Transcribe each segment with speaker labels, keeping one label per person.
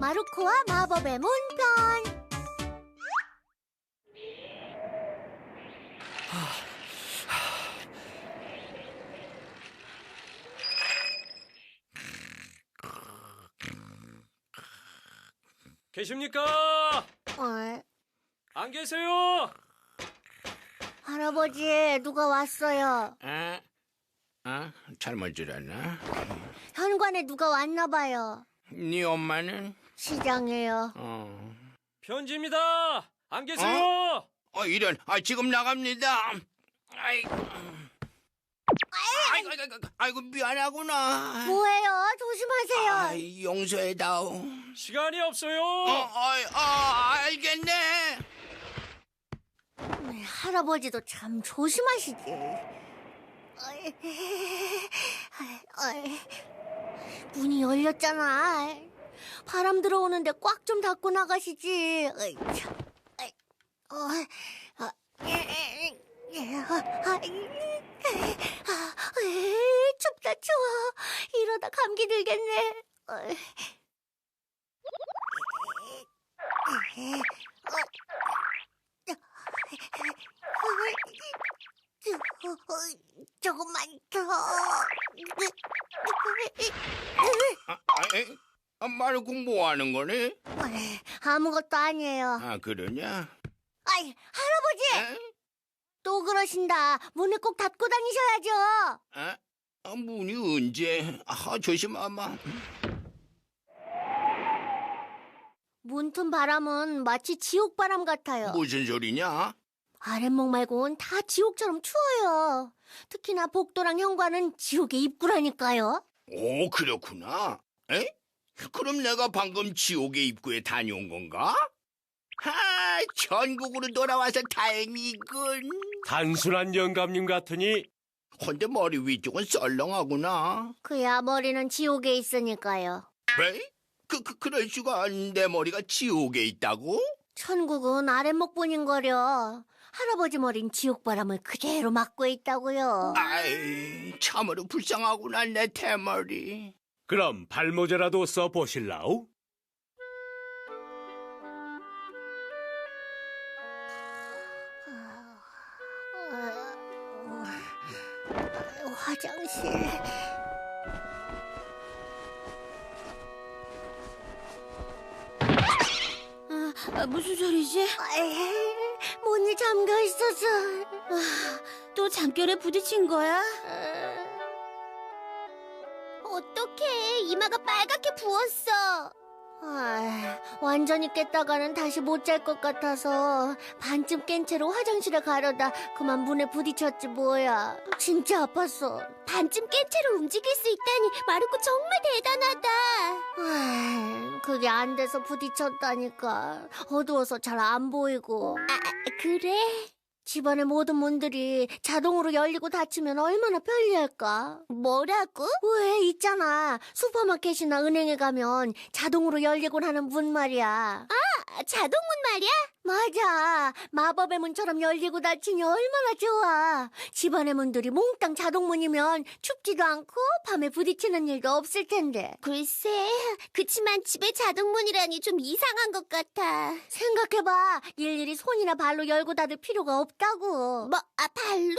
Speaker 1: 마루코와 마법의 문편
Speaker 2: 계십니까?
Speaker 1: 어,
Speaker 2: 안 계세요?
Speaker 1: 할아버지 누가 왔어요
Speaker 3: 아, 아, 잘못 들었나?
Speaker 1: 현관에 누가 왔나 봐요
Speaker 3: 네 엄마는?
Speaker 1: 시장에요
Speaker 3: 어,
Speaker 2: 편지입니다. 안 계세요?
Speaker 3: 어 이런, 아 지금 나갑니다. 아이고, 아이고, 아이고, 아이고, 아이고 미안하구나.
Speaker 1: 뭐예요 조심하세요
Speaker 3: 아이, 용서해다오.
Speaker 2: 시간이 없어요.
Speaker 3: 어, 아이, 아, 알겠네.
Speaker 1: 네, 할아버지도 참 조심하시지. 어이, 어이, 문이 열렸잖아. 바람 들어오는데 꽉 좀 닫고 나가시지. 어, 어, 어, 아, 이, 아, 춥다 추워. 이러다 감기 들겠네. 어, 어, 조금만 더.
Speaker 3: 말 공부하는 거네?
Speaker 1: 어이, 아무것도 아니에요.
Speaker 3: 아, 그러냐?
Speaker 1: 아이, 할아버지!
Speaker 3: 에?
Speaker 1: 또 그러신다. 문을 꼭 닫고 다니셔야죠.
Speaker 3: 아, 아, 문이 언제? 아, 조심하마.
Speaker 1: 문틈 바람은 마치 지옥 바람 같아요.
Speaker 3: 무슨 소리냐?
Speaker 1: 아랫목 말고는 다 지옥처럼 추워요. 특히나 복도랑 현관은 지옥의 입구라니까요.
Speaker 3: 오, 그렇구나. 에? 그럼 내가 방금 지옥의 입구에 다녀온 건가? 하, 전국으로 돌아와서 다행이군.
Speaker 2: 단순한 영감님 같으니
Speaker 3: 근데 머리 위쪽은 썰렁하구나.
Speaker 1: 그야 머리는 지옥에 있으니까요.
Speaker 3: 왜? 그, 그, 그럴 수가 내 머리가 지옥에 있다고?
Speaker 1: 천국은 아랫목뿐인 거려. 할아버지 머린 지옥 바람을 그대로 맞고 있다고요.
Speaker 3: 아이, 참으로 불쌍하구나, 내 대머리.
Speaker 2: 그럼 발모제라도 써 보실라우?
Speaker 1: 어, 화장실.
Speaker 4: 아, 무슨 소리지?
Speaker 1: 에이, 문이 잠겨 있어서.
Speaker 4: 또 잠결에 부딪힌 거야?
Speaker 1: 이마가 빨갛게 부었어. 아, 완전히 깼다가는 다시 못 잘 것 같아서 반쯤 깬 채로 화장실에 가려다 그만 문에 부딪혔지 뭐야. 진짜 아팠어.
Speaker 4: 반쯤 깬 채로 움직일 수 있다니 마르코 정말 대단하다.
Speaker 1: 아, 그게 안 돼서 부딪혔다니까. 어두워서 잘 안 보이고.
Speaker 4: 아, 그래?
Speaker 1: 집안의 모든 문들이 자동으로 열리고 닫히면 얼마나 편리할까?
Speaker 4: 뭐라고?
Speaker 1: 왜 있잖아. 슈퍼마켓이나 은행에 가면 자동으로 열리곤 하는 문 말이야.
Speaker 4: 아, 자동문 말이야?
Speaker 1: 맞아. 마법의 문처럼 열리고 닫히니 얼마나 좋아. 집안의 문들이 몽땅 자동문이면 춥지도 않고 밤에 부딪히는 일도 없을 텐데.
Speaker 4: 글쎄, 그치만 집에 자동문이라니 좀 이상한 것 같아.
Speaker 1: 생각해봐. 일일이 손이나 발로 열고 닫을 필요가 없다고.
Speaker 4: 뭐, 아, 발로?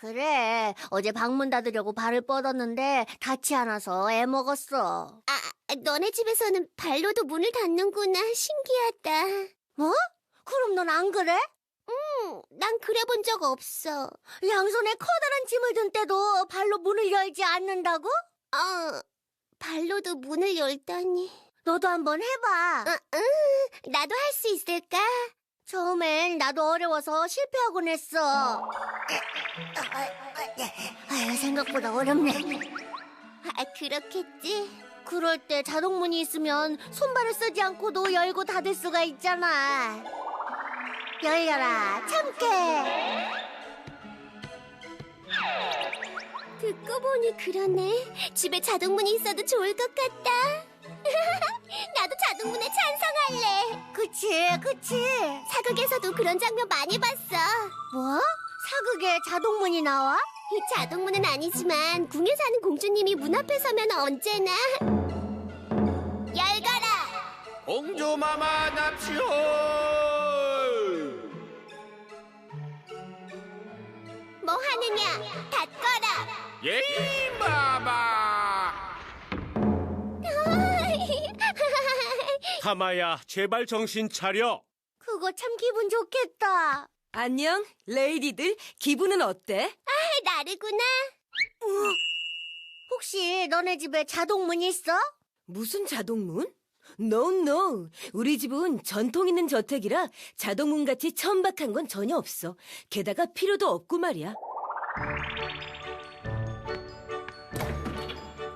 Speaker 1: 그래. 어제 방문 닫으려고 발을 뻗었는데 닿지 않아서 애 먹었어.
Speaker 4: 아, 너네 집에서는 발로도 문을 닫는구나. 신기하다.
Speaker 1: 뭐? 그럼 넌 안 그래?
Speaker 4: 응, 난 그래 본 적 없어.
Speaker 1: 양손에 커다란 짐을 든 때도 발로 문을 열지 않는다고?
Speaker 4: 어, 발로도 문을 열다니.
Speaker 1: 너도 한번 해봐.
Speaker 4: 응, 응, 나도 할 수 있을까?
Speaker 1: 처음엔 나도 어려워서 실패하곤 했어. 아유, 생각보다 어렵네.
Speaker 4: 아, 그렇겠지.
Speaker 1: 그럴 때 자동문이 있으면 손발을 쓰지 않고도 열고 닫을 수가 있잖아. 열려라, 참깨.
Speaker 4: 듣고 보니 그러네. 집에 자동문이 있어도 좋을 것 같다. 나도 자동문에 찬성할래.
Speaker 1: 그치, 그치.
Speaker 4: 사극에서도 그런 장면 많이 봤어.
Speaker 1: 뭐? 사극에 자동문이 나와?
Speaker 4: 이 자동문은 아니지만 궁에 사는 공주님이 문 앞에 서면 언제나 열거라.
Speaker 3: 고마마 납시오.
Speaker 4: 뭐 하느냐? 닫거라.
Speaker 3: 예, 마마.
Speaker 2: 타마야, 제발 정신 차려.
Speaker 1: 그거 참 기분 좋겠다.
Speaker 5: 안녕, 레이디들. 기분은 어때?
Speaker 4: 나르구나.
Speaker 1: 혹시 너네 집에 자동문 있어?
Speaker 5: 무슨 자동문? No, no. 우리 집은 전통 있는 저택이라 자동문 같이 천박한 건 전혀 없어. 게다가 필요도 없고 말이야.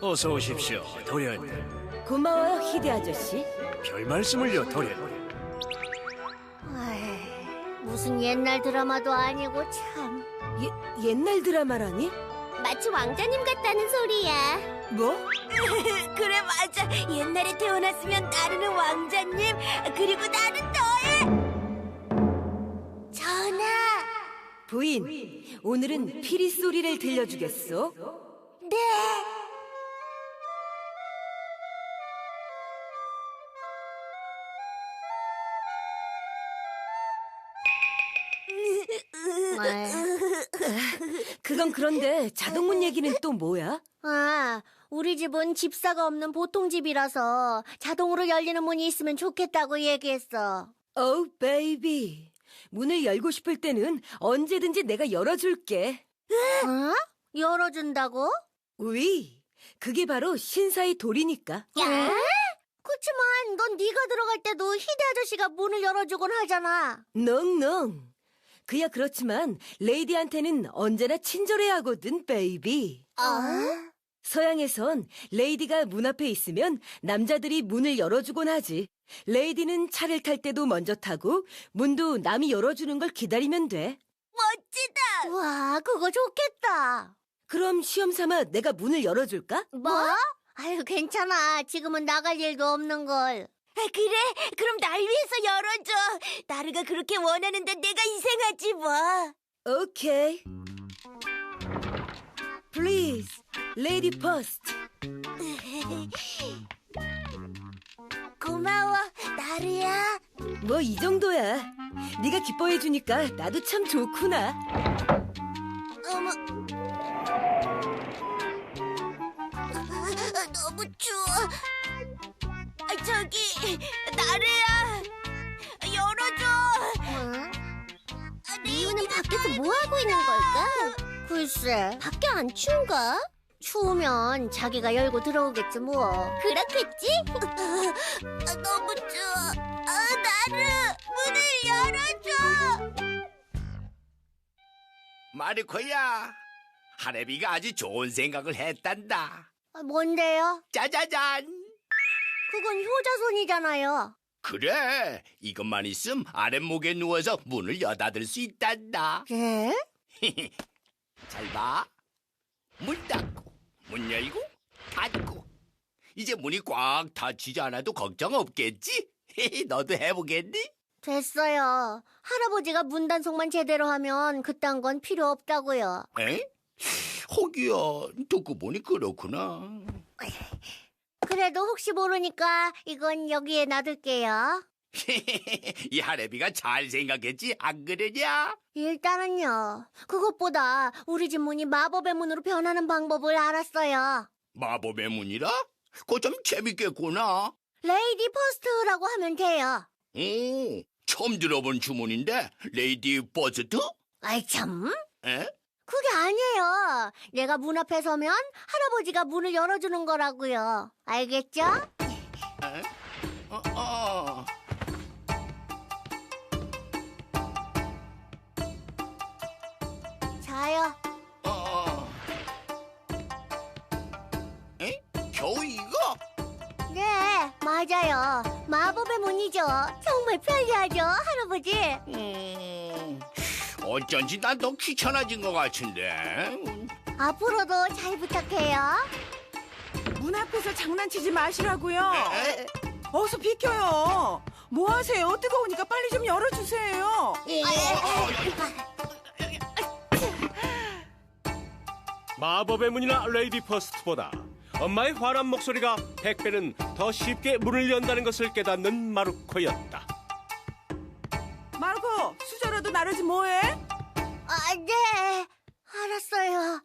Speaker 6: 어서 오십시오, 도련님.
Speaker 5: 고마워요, 히데 아저씨.
Speaker 6: 별 말씀을요, 도련님.
Speaker 1: 아이, 무슨 옛날 드라마도 아니고 참.
Speaker 5: 예, 옛날 드라마라니?
Speaker 4: 마치 왕자님 같다는 소리야.
Speaker 5: 뭐?
Speaker 4: 그래 맞아. 옛날에 태어났으면 나르는 왕자님 그리고 나는 너의
Speaker 1: 전하.
Speaker 5: 부인, 오늘은 피리 소리를 들려주겠소?
Speaker 1: 네.
Speaker 5: 그런데 자동문 얘기는 또 뭐야?
Speaker 1: 아, 우리 집은 집사가 없는 보통 집이라서 자동으로 열리는 문이 있으면 좋겠다고 얘기했어.
Speaker 5: 오, 베이비. 문을 열고 싶을 때는 언제든지 내가 열어줄게.
Speaker 1: 어? 열어준다고?
Speaker 5: 위, 그게 바로 신사의 도리니까.
Speaker 1: 야? 그치만 넌 네가 들어갈 때도 희대 아저씨가 문을 열어주곤 하잖아.
Speaker 5: 농농. 그야 그렇지만 레이디한테는 언제나 친절해야 하거든, 베이비.
Speaker 1: 어?
Speaker 5: 서양에선 레이디가 문 앞에 있으면 남자들이 문을 열어주곤 하지. 레이디는 차를 탈 때도 먼저 타고 문도 남이 열어주는 걸 기다리면 돼.
Speaker 4: 멋지다.
Speaker 1: 와, 그거 좋겠다.
Speaker 5: 그럼 시험 삼아 내가 문을 열어줄까?
Speaker 1: 뭐? 아유, 괜찮아. 지금은 나갈 일도 없는 걸.
Speaker 4: 아, 그래? 그럼 날 위해서 열어줘. 나르가 그렇게 원하는 데 내가 희생하지 뭐.
Speaker 5: 오케이. Please, lady first.
Speaker 4: 고마워, 나르야.
Speaker 5: 뭐 이 정도야. 네가 기뻐해 주니까 나도 참 좋구나.
Speaker 4: 어머. 너무 추워. 아, 저기, 나르야. 열어줘.
Speaker 1: 응?
Speaker 4: 리우는 밖에서 뭐 하고 있는 걸까?
Speaker 1: 글쎄,
Speaker 4: 밖에 안 추운가?
Speaker 1: 추우면 자기가 열고 들어오겠지 뭐.
Speaker 4: 그렇겠지? 아, 너무 추워. 아, 나르, 문을 열어줘.
Speaker 3: 마르코야. 하레비가 아주 좋은 생각을 했단다.
Speaker 1: 아, 뭔데요?
Speaker 3: 짜자잔.
Speaker 1: 그건 효자손이잖아요.
Speaker 3: 그래, 이것만 있음 아랫목에 누워서 문을 여닫을 수 있단다.
Speaker 1: 예?
Speaker 3: 잘 봐. 문 닫고, 문 열고, 닫고. 이제 문이 꽉 닫히지 않아도 걱정 없겠지? 너도 해보겠니?
Speaker 1: 됐어요. 할아버지가 문 단속만 제대로 하면 그딴 건 필요 없다고요.
Speaker 3: 에? 호기야, 듣고 보니 그렇구나.
Speaker 1: 그래도 혹시 모르니까 이건 여기에 놔둘게요.
Speaker 3: 이 하레비가 잘 생각했지, 안 그러냐?
Speaker 1: 일단은요. 그것보다 우리 집 문이 마법의 문으로 변하는 방법을 알았어요.
Speaker 3: 마법의 문이라? 그거 좀 재밌겠구나.
Speaker 1: 레이디 퍼스트라고 하면 돼요.
Speaker 3: 오, 처음 들어본 주문인데, 레이디 버스트?
Speaker 1: 아이 참.
Speaker 3: 에?
Speaker 1: 그게 아니에요. 내가 문 앞에 서면 할아버지가 문을 열어주는 거라고요. 알겠죠?
Speaker 3: 에? 어, 어.
Speaker 1: 자요.
Speaker 3: 어, 어. 에? 겨우 이거?
Speaker 1: 네, 맞아요. 마법의 문이죠. 정말 편리하죠, 할아버지.
Speaker 3: 음, 어쩐지 난 더 귀찮아진 것 같은데.
Speaker 1: 앞으로도 잘 부탁해요.
Speaker 7: 문 앞에서 장난치지 마시라고요.
Speaker 3: 에?
Speaker 7: 어서 비켜요. 뭐 하세요? 뜨거우니까 빨리 좀 열어주세요.
Speaker 2: 마법의 문이나 레이디 퍼스트보다 엄마의 환한 목소리가 백배는 더 쉽게 문을 연다는 것을 깨닫는 마르코였다.
Speaker 7: 마르코, 수저라도 나르지 뭐해?
Speaker 1: 아, 네. 알았어요.